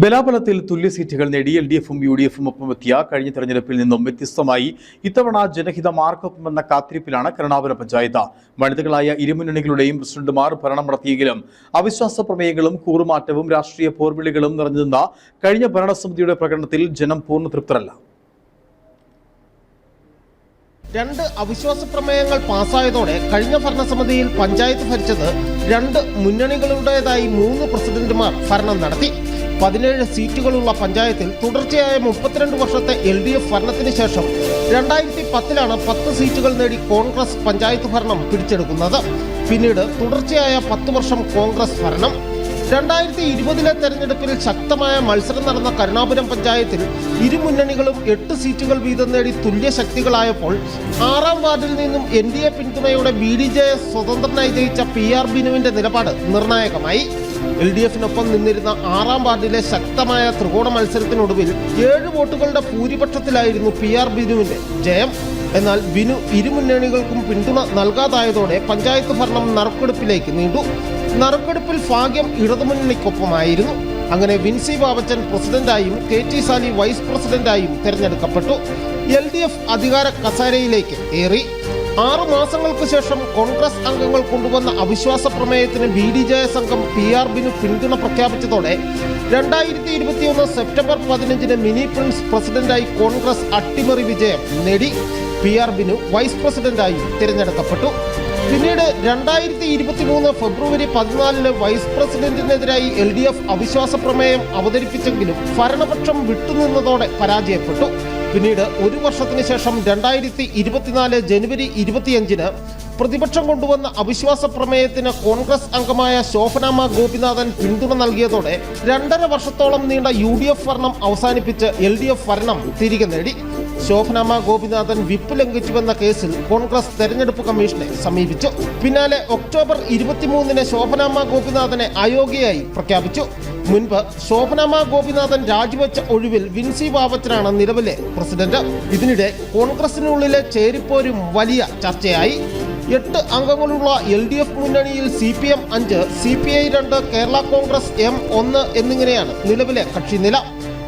ബലാബലത്തിൽ തുല്യ സീറ്റുകൾ നേടി എൽ ഡി എഫും യു ഡി എഫും ഒപ്പമെത്തിയ കഴിഞ്ഞ തെരഞ്ഞെടുപ്പിൽ നിന്നും വ്യത്യസ്തമായി ഇത്തവണ ജനഹിത മാർക്കൊപ്പമെന്ന കാത്തിരിപ്പിലാണ് കരുണാപുര പഞ്ചായത്ത്. വനിതകളായ ഇരുമുന്നണികളുടെയും പ്രസിഡന്റുമാർ ഭരണം നടത്തിയെങ്കിലും അവിശ്വാസ പ്രമേയങ്ങളും കൂറുമാറ്റവും രാഷ്ട്രീയ പോർവിളികളും നിറഞ്ഞുനിന്ന കഴിഞ്ഞ ഭരണസമിതിയുടെ പ്രകടനത്തിൽ ജനം പൂർണ തൃപ്തരല്ല. രണ്ട് അവിശ്വാസ പ്രമേയങ്ങൾ പാസ്സായതോടെ കഴിഞ്ഞ ഭരണസമിതിയിൽ പഞ്ചായത്ത് ഭരിച്ചത് രണ്ട് മുന്നണികളുടേതായി മൂന്ന് പ്രസിഡന്റുമാർ ഭരണം നടത്തി. പതിനേഴ് സീറ്റുകളുള്ള പഞ്ചായത്തിൽ തുടർച്ചയായ മുപ്പത്തിരണ്ട് വർഷത്തെ എൽ ഡി എഫ് ഭരണത്തിന് ശേഷം രണ്ടായിരത്തി പത്തിലാണ് പത്ത് സീറ്റുകൾ നേടി കോൺഗ്രസ് പഞ്ചായത്ത് ഭരണം പിടിച്ചെടുക്കുന്നത്. പിന്നീട് തുടർച്ചയായ പത്ത് വർഷം കോൺഗ്രസ് ഭരണം. രണ്ടായിരത്തി ഇരുപതിലെ തെരഞ്ഞെടുപ്പിൽ ശക്തമായ മത്സരം നടന്ന കരുണാപുരം പഞ്ചായത്തിൽ ഇരു മുന്നണികളും എട്ട് സീറ്റുകൾ വീതം നേടി തുല്യ ശക്തികളായപ്പോൾ ആറാം വാർഡിൽ നിന്നും എൻ ഡി എ പിന്തുണയോടെ ബി ഡി ജെ എസ് സ്വതന്ത്രനായി ജയിച്ച പി ആർ ബിനുവിന്റെ നിലപാട് നിർണായകമായി. എൽ ഡി എഫിനൊപ്പം നിന്നിരുന്ന ആറാം വാർഡിലെ ശക്തമായ ത്രികോണ മത്സരത്തിനൊടുവിൽ ഏഴ് വോട്ടുകളുടെ ഭൂരിപക്ഷത്തിലായിരുന്നു പി ആർ ബിനുവിന്റെ ജയം. എന്നാൽ ബിനു ഇരുമുന്നണികൾക്കും പിന്തുണ നൽകാതായതോടെ പഞ്ചായത്ത് ഭരണം നറുക്കെടുപ്പിലേക്ക് നീണ്ടു. നറുക്കെടുപ്പിൽ ഭാഗ്യം ഇടതുമുന്നണിക്കൊപ്പമായിരുന്നു. അങ്ങനെ വിൻസി ബാബച്ചൻ പ്രസിഡന്റായും കെ ടി സാലി വൈസ് പ്രസിഡന്റായും തെരഞ്ഞെടുക്കപ്പെട്ടു. എൽ ഡി എഫ് അധികാര കസാരയിലേക്ക് ഏറി. ആറു മാസങ്ങൾക്ക് ശേഷം കോൺഗ്രസ് അംഗങ്ങൾ കൊണ്ടുവന്ന അവിശ്വാസ പ്രമേയത്തിന് ബി ഡി ജെ സംഘം പി ആർ ബിനു പിന്തുണ പ്രഖ്യാപിച്ചതോടെ രണ്ടായിരത്തി ഇരുപത്തിയൊന്ന് സെപ്റ്റംബർ പതിനഞ്ചിന് മിനി പ്രിൻസ് പ്രസിഡന്റായി കോൺഗ്രസ് അട്ടിമറി വിജയം നേടി പി ആർ ബിനു വൈസ് പ്രസിഡന്റായി തിരഞ്ഞെടുക്കപ്പെട്ടു. പിന്നീട് രണ്ടായിരത്തി ഇരുപത്തി മൂന്ന് ഫെബ്രുവരി പതിനാലിന് വൈസ് പ്രസിഡന്റിനെതിരായി എൽ ഡി എഫ് അവിശ്വാസ പ്രമേയം അവതരിപ്പിച്ചെങ്കിലും ഭരണപക്ഷം വിട്ടുനിന്നതോടെ പരാജയപ്പെട്ടു. പിന്നീട് ഒരു വർഷത്തിന് ശേഷം രണ്ടായിരത്തി ഇരുപത്തിനാല് ജനുവരി ഇരുപത്തിയഞ്ചിന് പ്രതിപക്ഷം കൊണ്ടുവന്ന അവിശ്വാസ പ്രമേയത്തിന് കോൺഗ്രസ് അംഗമായ ശോഭനാമ ഗോപിനാഥൻ പിന്തുണ നൽകിയതോടെ രണ്ടര വർഷത്തോളം നീണ്ട യു ഡി എഫ് ഭരണം അവസാനിപ്പിച്ച് എൽ ഡി എഫ് ഭരണം തിരികെ നേടി. ശോഭനാമ ഗോപിനാഥൻ വിപ്പ് ലംഘിച്ചുവെന്ന കേസിൽ കോൺഗ്രസ് തെരഞ്ഞെടുപ്പ് കമ്മീഷനെ സമീപിച്ചു. പിന്നാലെ ഒക്ടോബർ ഇരുപത്തിമൂന്നിന് ശോഭനാമ ഗോപിനാഥനെ അയോഗ്യയായി പ്രഖ്യാപിച്ചു. മുൻപ് ശോഭനമ ഗോപിനാഥൻ രാജിവെച്ച ഒഴിവിൽ വിൻസി ബാബച്ചനാണ് നിലവിലെ പ്രസിഡന്റ്. ഇതിനിടെ കോൺഗ്രസിനുള്ളിലെ ചേരിപ്പോരും വലിയ ചർച്ചയായി. എട്ട് അംഗങ്ങളുള്ള എൽ ഡി എഫ് മുന്നണിയിൽ സി പി എം അഞ്ച് സി പി ഐ രണ്ട് കേരള കോൺഗ്രസ് എം ഒന്ന് എന്നിങ്ങനെയാണ് നിലവിലെ കക്ഷിനില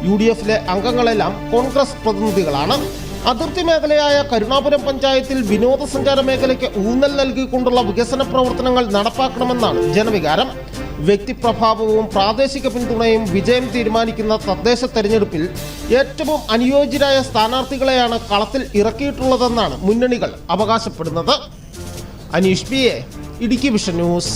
യു ഡി എഫിലെ അംഗങ്ങളെല്ലാം കോൺഗ്രസ് പ്രതിനിധികളാണ്. അതിർത്തി മേഖലയായ കരുണാപുരം പഞ്ചായത്തിൽ വിനോദസഞ്ചാര മേഖലയ്ക്ക് ഊന്നൽ നൽകിക്കൊണ്ടുള്ള വികസന പ്രവർത്തനങ്ങൾ നടപ്പാക്കണമെന്നാണ് ജനവികാരം. വ്യക്തിപ്രഭാവവും പ്രാദേശിക പിന്തുണയും വിജയം തീരുമാനിക്കുന്ന തദ്ദേശ തെരഞ്ഞെടുപ്പിൽ ഏറ്റവും അനുയോജ്യരായ സ്ഥാനാർത്ഥികളെയാണ് കളത്തിൽ ഇറക്കിയിട്ടുള്ളതെന്നാണ് മുന്നണികൾ അവകാശപ്പെടുന്നത്. Aneesh P A Idukki vision news.